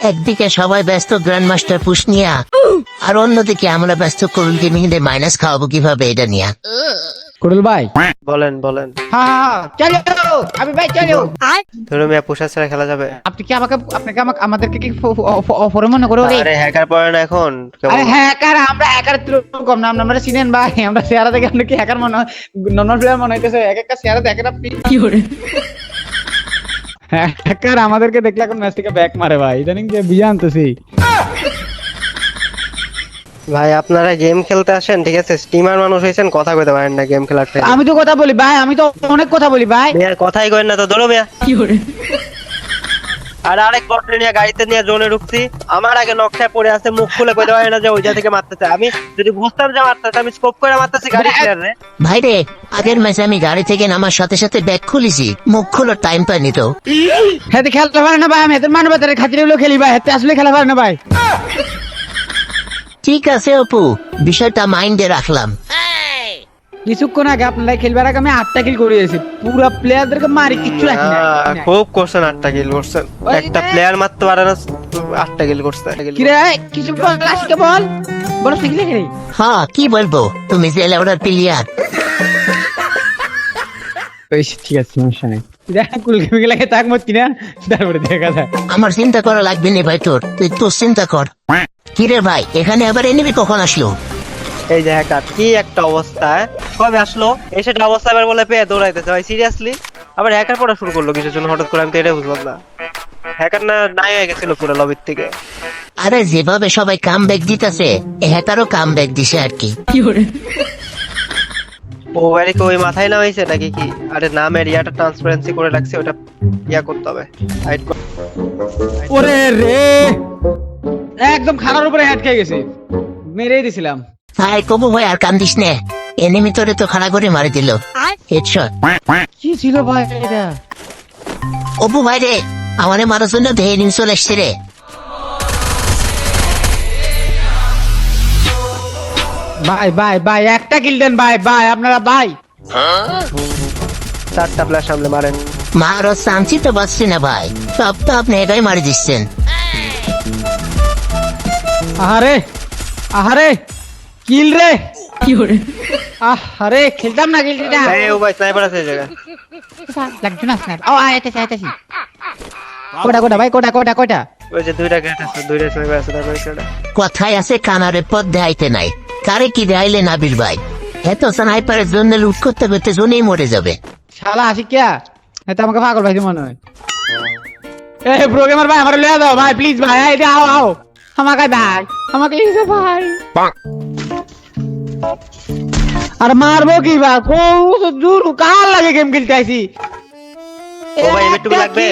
একদিকে সবাই ব্যস্ত গ্র্যান্ড মাস্টার পুষ নিয়া আর অন্যদিকে আমরা ব্যস্ত করুল গেমিং এর মাইনাস খাওয়াবো কীভাবে এটা নিয়া। কুড়ুল ভাই। বলেন বলেন। হ্যাঁ হ্যাঁ চলো আমি ভাই চলো ধরুন মিয়া পোশাক ছাড়া খেলা যাবে। আপনি কি আমাকে আপনাকে আমাকে আমাদেরকে কি অফার মনে করো আরে হ্যাকার পড়ে না এখন আরে হ্যাকার আমরা হ্যাকার কম না আমরা চিনেন ভাই আমরা চেহারা দেখে আপনি কি হ্যাকার মনে হয় নর্মাল প্লেয়ার মনে হইতেছে এক একটা চেহারা দেখেন আপনি কি করে? হ্যাকার আমাদেরকে দেখলে এখন ম্যাচ থেকে ব্যাক মারে ভাই। ইদানিং যে বিয়ে আনতেছি। ভাই আপনারা গেম খেলতে আসেন ঠিক আছে? স্টিমার মানুষ হয়েছেন কথা কইতে পারেন না গেম খেলার টাইম আমি তো কথা বলি ভাই আমি তো অনেক কথা বলি ভাই। মিয়ার কথাই কই না তো ধরো মিয়া কি করে? আর আরেক বটরে নিয়ে গাড়িতে নিয়ে জোনে ঢুকছি। আমার আগে নকশায় পড়ে আছে মুখ খুলে কইতে পারে না যে ওইটা থেকে মারতেছে। আমি যদি বুঝতাম যে মারতেছে আমি স্কোপ করে মারতেছি গাড়ি ক্লিয়ার রে আগের ম্যাচে আমি গাড়ি থেকে নামার সাথে সাথে ব্যাগ খুলেছি মুখ খুলো টাইম পাইনি তো। হেতে খেলতে পারে না ভাই আমি হেতে মানবতার খাতিরে হলেও খেলি ভাই হেতে আসলে খেলা পারে না ভাই। ঠিক আছে অপু বিষয়টা মাইন্ডে রাখলাম। কিছুক্ষণ আগে আপনারা খেলবার আগে আমি আটটা কিল করে দিয়েছি। পুরো প্লেয়ারদেরকে মারি কিচ্ছু রাখি না খুব করছেন আটটা কিল করছেন একটা প্লেয়ার মারতে পারে না আটটা কিল করছে। কিরে কিছু বল আজকে বল। বল শিখলে খেলি হ্যাঁ কি বলব? তুমি যে প্লেয়ার ঠিক আছে সমস্যা নেই। আমার চিন্তা করা লাগবে না ভাই তোর। তুই তোর চিন্তা কর। কিরে ভাই এখানে আবার এনিমি কখন আসলো? এই যে কি একটা অবস্থা হ্যাঁ? কবে আসলো? এসে অবস্থা এবার বলে পেয়ে দৌড়াইতেছে। ভাই সিরিয়াসলি আবার হ্যাকার পড়া শুরু করল কিসের জন্য? হঠাৎ করে আমি তো এটা বুঝলাম না। হ্যাকার না নাই হয়ে গেছিল পুরো লবির থেকে। আরে যেভাবে সবাই কাম ব্যাক দিতেছে হ্যাকারও কাম ব্যাক দিছে আর কি। ও আরে কি ওই মাথায় নামাইছে নাকি কি? আরে নামের ইয়াটা ট্রান্সপারেন্সি করে রাখছে ওটা ইয়া করতে হবে। হাইড ওরে রে! একদম খানার উপরে হেড খেয়ে গেছে। মেরেই দিছিলাম। হাই কবু ভাই আর কান্দিস নে। এনিমি তোরে তো খাড়া করে মারি দিল। হেডশট। কি ছিল ভাই এটা? অপু ভাই রে আমারে মারার জন্য ধেয়ে নিন চলে এসছে রে। ভাই ভাই ভাই একটা কিল দেন ভাই ভাই আপনারা ভাই। চারটা প্লেয়ার সামনে মারেন। মারো চান্সি তো বাঁচছি না ভাই। সব তো আপনি একাই মারি দিচ্ছেন। আহারে আহারে কিল রে। কি করে আহারে খেলতাম না কিলটা এই ও ভাই স্নাইপার আছে লাগছে না স্ন্যাপ ও আইতেছে আইতেছে। কোটা কোটা ভাই কোটা কোটা কোটা? ওই যে দুইটা গেট আছে দুইটা স্নাইপার আছে তারপরে সেটা কথায় আছে কানারে পথ দেখাইতে নাই। কারে কি দেখাইলে নাবির ভাই? এত স্নাইপারের জন্য লুট করতে করতে জন্যই মরে যাবে। শালা আসি কিয়া এটা আমাকে পাগল ভাই মনে হয়। এই প্রোগ্রামার ভাই আমার লিয়া দাও ভাই প্লিজ ভাই এই আও আও। আমাকে ভাই আমাকে লিখে ভাই। আর মারবো কি ভাই কো দূর কার লাগে গেম খেলতে আইছি? ও ভাই এমএটুকু লাগবে?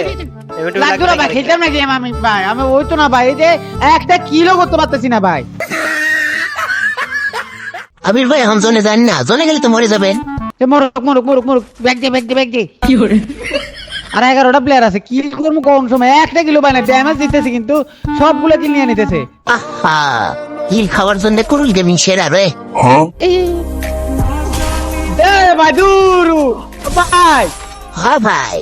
লাগবে না ভাই খেলতাম না গেম আমি ভাই। আমি ওই তো না ভাই এই যে একটা কিলো করতে পারতেছি না ভাই। আবির ভাই এখন জনে যান না। জনে গেলে তো মরে যাবেন। মরুক মরুক মরুক মরুক। ব্যাগ দে ব্যাগ দে ব্যাগ দে। কি করে? আর এগারোটা প্লেয়ার আছে কিল করব কোন সময়? একটা কিলো বানায় ড্যামেজ দিতেছে কিন্তু সবগুলো কিল নিয়ে নিতেছে। আহা। হিল খাওয়ার জন্য কুরুল গেমিং সেরা রে এ ভাই দূর ভাই হ্যাঁ ভাই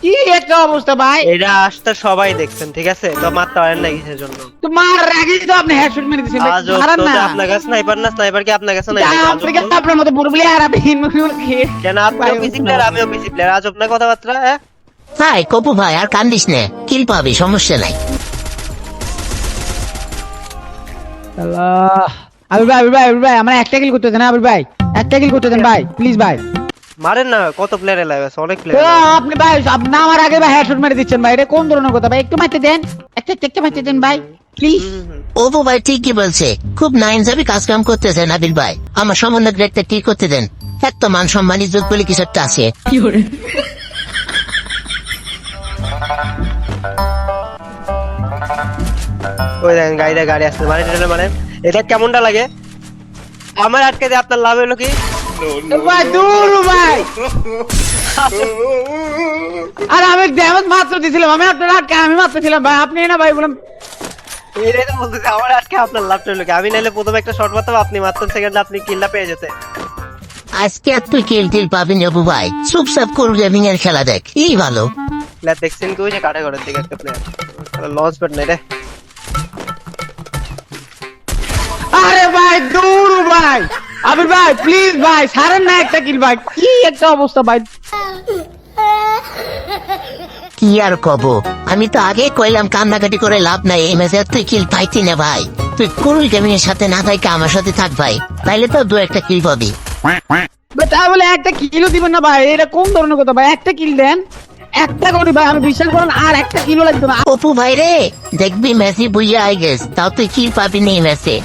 কি একটা অবস্থা ভাই? এটা আসতে সবাই দেখছেন ঠিক আছে? তো মারতে পারেন না কিসের জন্য? তোমার আগে তো আপনি হেডশট মেরে দিয়েছেন আজ মারান না। আপনার কাছে স্নাইপার না স্নাইপার কি আপনার কাছে নাই? তা আপনি আপনার মতো প্লেয়ার আপনি কেন আপনিও পিসি প্লেয়ার আমিও পিসি প্লেয়ার আজব না কথাবার্তা হ্যাঁ? ভাই কপু ভাই আর কান্দিস নে। কিল পাবি সমস্যা নাই। আল্লাহ। আবির ভাই আবির ভাই আবির ভাই আমার একটা কিল করতে দেন আবির ভাই। একটা কিল করতে দেন ভাই প্লিজ ভাই। মারেন না কত প্লেয়ার লাইভ আছে? অনেক প্লেয়ার আপনি ভাই আপনি আমার আগে ভাই হেডশট মেরে দিচ্ছেন ভাই। এটা কোন ধরনের কথা ভাই? একটু মারতে দেন। একটা একটা মারতে দেন ভাই প্লিজ ভাই ঠিকই বলছে। খুব নাইন যাবি কাজ কাম করতেছে নাবিল ভাই। আমার সামান্য গ্রেডটা ঠিক করতে দেন। এত মান সম্মান ইজ্জত বলে কিছু একটা আছে। ওই দেখেন গাড়িটা গাড়ি আসছে। মানে টেনে মানে এটা কেমনটা লাগে? আমার আটকে দিয়ে আপনার লাভ হলো কি? ভাই দূর ভাই! আর আমি ড্যামেজ মাত্র দিছিলাম আমি আপনার আটকে আমি মাত্র ছিলাম ভাই আপনি না ভাই বললাম এটাই তো বলতেছি আমার আটকে আপনার লাভটা হলো কি? আমি নাইলে প্রথমে একটা শর্ট মারতাম আপনি মারতেন সেকেন্ড আপনি কিল্লা পেয়ে যেতে আজকে আর তুই কিল টিল পাবি না ভাই। চুপচাপ কুরুল গেমিং এর খেলা দেখ এই ভালো। দেখছেন কি ওই যে কাটা ঘরের দিকে একটা প্লেয়ার লঞ্চ প্যাড নাই রে। আরে ভাই দূর ভাই আবির ভাই প্লিজ ভাই সারেন না একটা কিল ভাই। কি একটা অবস্থা ভাই? কি আর কব? আমি তো আগে কইলাম কান্নাকাটি করে লাভ নাই এই ম্যাচে তুই কিল পাইতি না ভাই। তুই কুরুল গেমিং এর সাথে না থাকি আমার সাথে থাক ভাই তাইলে তো দু একটা কিল পাবি। তা বলে একটা কিলো দিবেন না ভাই এটা কোন ধরনের কথা ভাই? একটা কিল দেন একটা করি ভাই আমি বিশ্বাস করেন আর একটা কিলো লাগবে না। অপু ভাই রে দেখবি মেসি বুইয়া আই গেছ তাও তুই কিল পাবি না এই ম্যাচে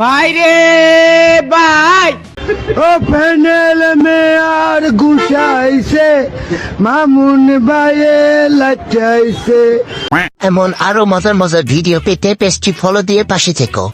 ভাই বাই ভাই। ও প্যানেল মে আর গুছাইছে মামুন বাইয়ে লাচাইছে এমন আরও মজার মজার ভিডিও পেতে পেজটি ফলো দিয়ে পাশে থেকো।